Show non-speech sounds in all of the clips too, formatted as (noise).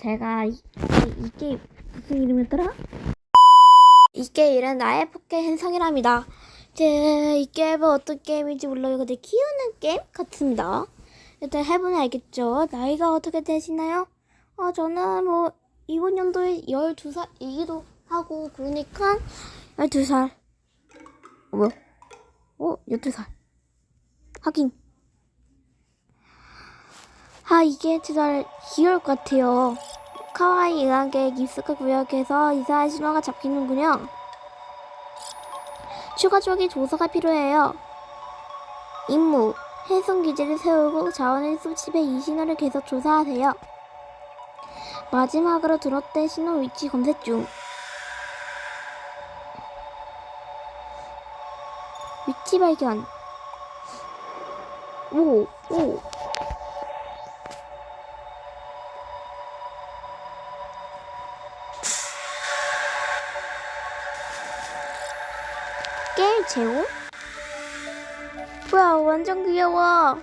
제가 이, 이 게임 무슨 이름이었더라? 이 게임은 나의 포켓 행성이랍니다. 제, 이 게임은 어떤 게임인지 몰라요. 근데 키우는 게임 같습니다. 일단 해보면 알겠죠. 나이가 어떻게 되시나요? 아, 저는 뭐, 이번 연도에 12살이기도 하고, 그러니까, 12살. 어, 뭐야? 어, 12살. 하긴. 아, 이게 진짜 귀여울 것 같아요. 카와이 은하계 깁스크 구역에서 이상한 신호가 잡히는군요. 추가적인 조사가 필요해요. 임무. 해송 기지를 세우고 자원을 수집해 이 신호를 계속 조사하세요. 마지막으로 들었대 신호 위치 검색 중. 위치 발견. 오, 오. 게임 제공? 뭐야, 완전 귀여워.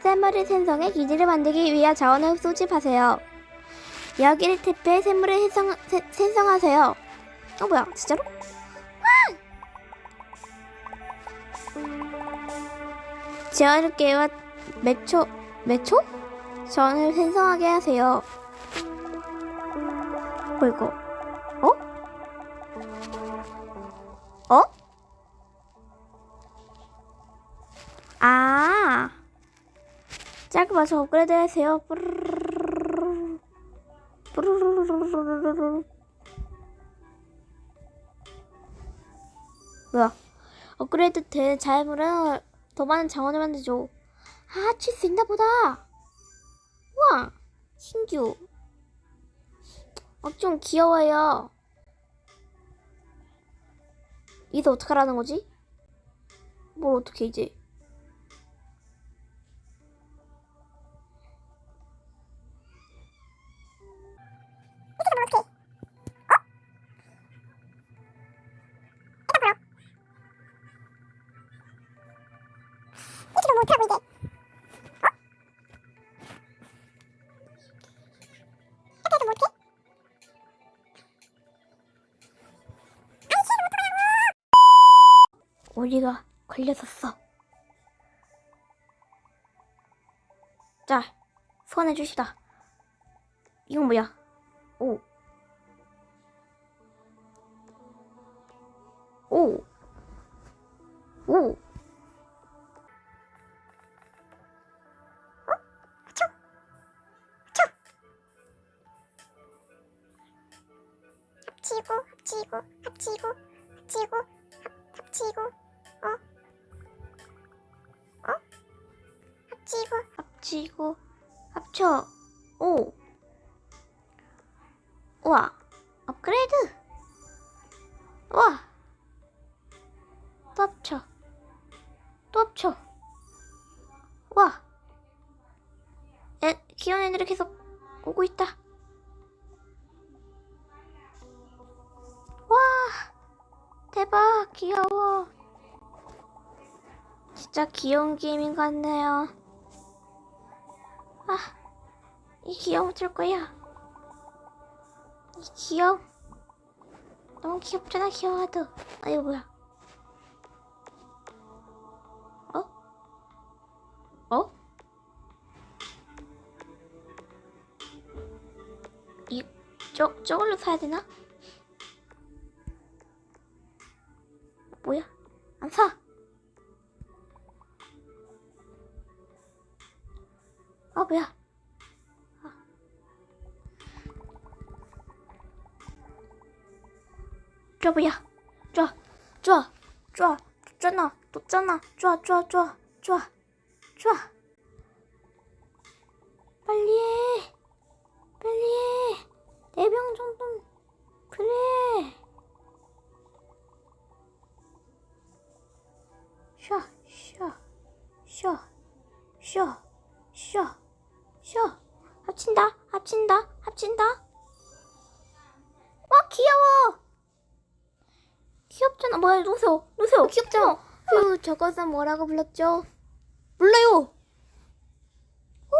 샘물의 생성에 기지를 만들기 위해 자원을 수집하세요. 여기를 택배 샘물을 생성, 세, 생성하세요. 어, 뭐야, 진짜로? 와! 제어를 깨워 몇 초, 몇 초? 자원을 생성하게 하세요. 뭐 이거? 어? 어? 짧게 맞춰 업그레이드 하세요. 뭐야? 업그레이드 된 자연물은 더 많은 자원을 만들죠. 아, 칠수 있나 보다. 우와, 신규. 어, 좀 귀여워요. 이제 어떡하라는 거지? 뭘 어떻게 이제? 우리가 걸렸었어. 자, 소환해 주시다. 이건 뭐야? 오. 오. 오. 합치고 합치고 합치고 합치고 합, 합치고 치고 합쳐. 오. 우와. 업그레이드. 우와. 또 합쳐. 또 합쳐. 우와. 애, 귀여운 애들이 계속 오고 있다. 와. 대박. 귀여워. 진짜 귀여운 게임인 것 같네요. 아, 이 귀여움 줄 거야. 이 귀여움. 너무 귀엽잖아, 귀여워도. 아, 이거 뭐야? 어? 어? 이, 저, 저걸로 사야 되나? 저 뭐야? 좋아, 좋아, 좋아, 좋잖아, 좋잖아, 좋아, 좋아, 좋아, 좋아, 좋아. 빨리 해, 빨리 해. 내병 정도 그래. 쉬어, 쉬어, 쉬어, 쉬어, 쉬어, 쉬어. 합친다, 합친다, 합친다. 와, 귀여워. 귀엽잖아. 뭐야, 놓으세요. 놓으세요. 아, 어, 귀엽죠? 휴, 저것은 뭐라고 불렀죠? 몰라요. 어?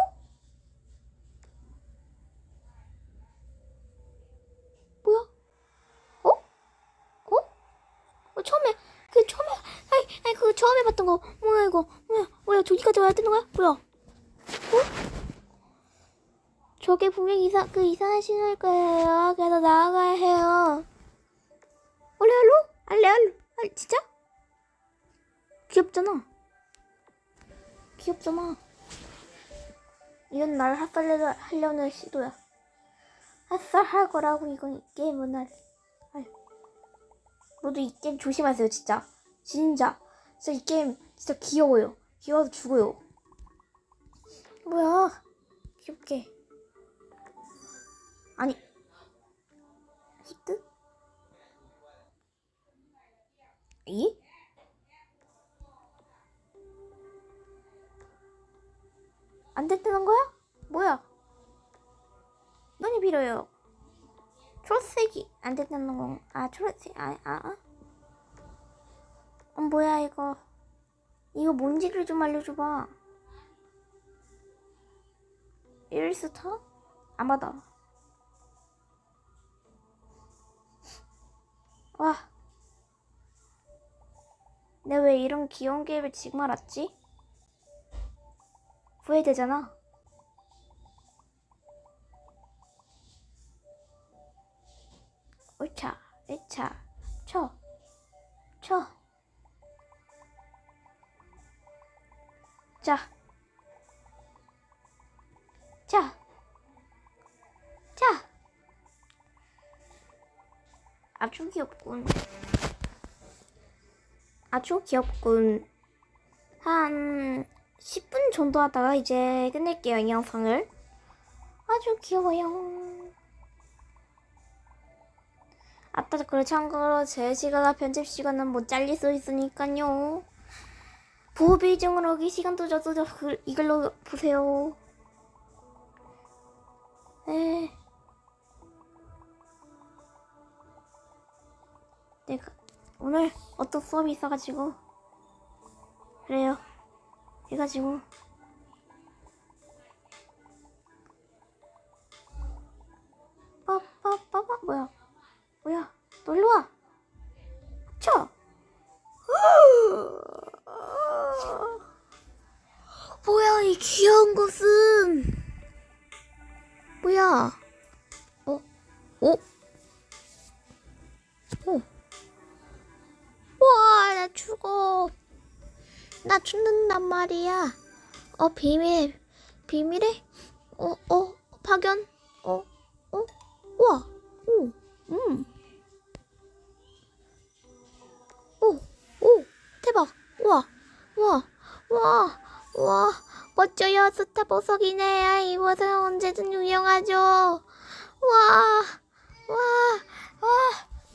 뭐야? 어? 어? 어 처음에 그 처음에 아이 아이 그 처음에 봤던 거 뭐야 이거 뭐야 뭐야 저기까지 와야 되는 거야? 뭐야? 어? 저게 분명 이상, 그 이상한 신호일 거예요. 그래서 나아가야 해요. 알레 알로 아 진짜? 귀엽잖아. 귀엽잖아. 이건 날 핫살려 하려는 시도야. 핫살할 거라고 이건 이 게임은 날 아유. 모두 이 게임 조심하세요 진짜. 진짜. 진짜 이 게임 진짜 귀여워요. 귀여워서 죽어요. 뭐야? 귀엽게. 아니 이? 안 됐다는 거야? 뭐야? 눈이 빌어요. 초록색이 안 됐다는 건, 아, 초록색, 아, 아, 아. 어, 뭐야, 이거. 이거 뭔지를 좀 알려줘봐. 일스타? 안 받아. 와. 내가 왜 이런 귀여운 게임을 지금 알았지? 후회되잖아. 으차, 으차, 쳐, 쳐. 자, 자, 자. 아주 귀엽군. 아주 귀엽군. 한 10분 정도 하다가 이제 끝낼게요, 이 영상을. 아주 귀여워요. 아따, 그래, 참고로 제 시간과 편집 시간은 못 잘릴 수 있으니까요. 부비중으로 오기 시간도 그, 이걸로 보세요. 네. 내가 오늘 어떤 수업이 있어가지고 그래요. 해가지고 나 죽는단 말이야. 어, 비밀. 비밀에? 어, 어, 파견? 어, 어? 우와, 오, 음. 오, 오, 대박. 우와, 우와, 우와, 우와. 멋져요. 스타 보석이네. 이 보석 언제든 유용하죠. 와, 와, 와,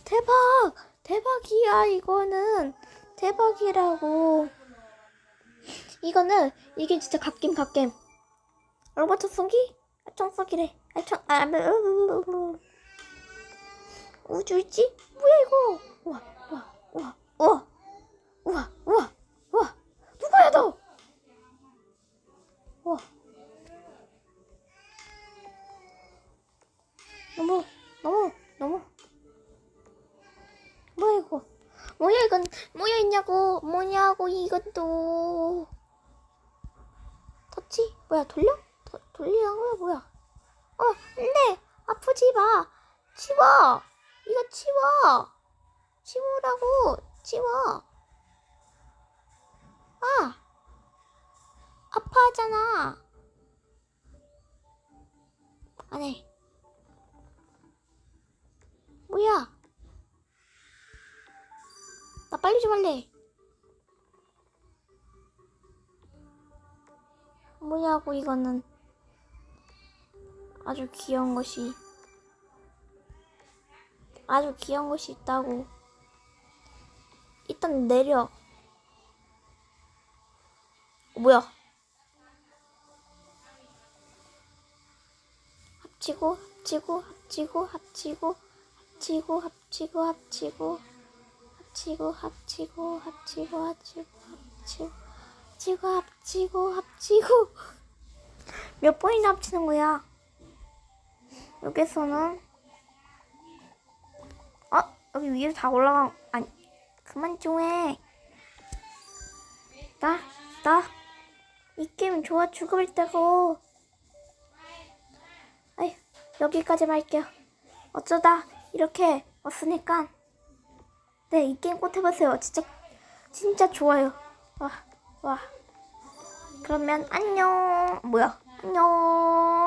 대박. 대박이야, 이거는. 대박이라고. 이거는, 이게 진짜 갓겜, 갓겜. 로봇 청소기? 아, 청소기래. 아, 청, 아, 뭐, 뭐, 뭐. 우주있지? 뭐야, 이거? 우와, 우와, 우와, 우와, 우와, 우와, 우와. 누구야, 너? 우와. 너무, 너무, 너무. 뭐야 이거? 뭐야 이건 뭐야 있냐고? 뭐냐고 이것도 터치? 뭐야 돌려? 도, 돌리는 거야 뭐야? 어 안돼 아프지 마 치워 이거 치워 치우라고 치워 아 아파하잖아 안해 뭐야? 나 빨리 좀 할래. 뭐냐고 이거는 아주 귀여운 것이 아주 귀여운 것이 있다고. 일단 내려. 어, 뭐야? 합치고 합치고 합치고 합치고 합치고 합치고 합치고 합치고 합치고 합치고 합치고 합치고 합치고 합치고 합치고 (laughs) 몇 번이나 합치는 거야? 여기서는 어 여기 위로 다 올라간 아니 그만 좀 해. 나, 나, 이 게임 좋아 죽을 때고. 아이, 여기까지만 할게요. 어쩌다 이렇게 왔으니까. 네, 이 게임 꼭 해보세요. 진짜, 진짜 좋아요. 와, 와. 그러면 안녕. 뭐야? 안녕.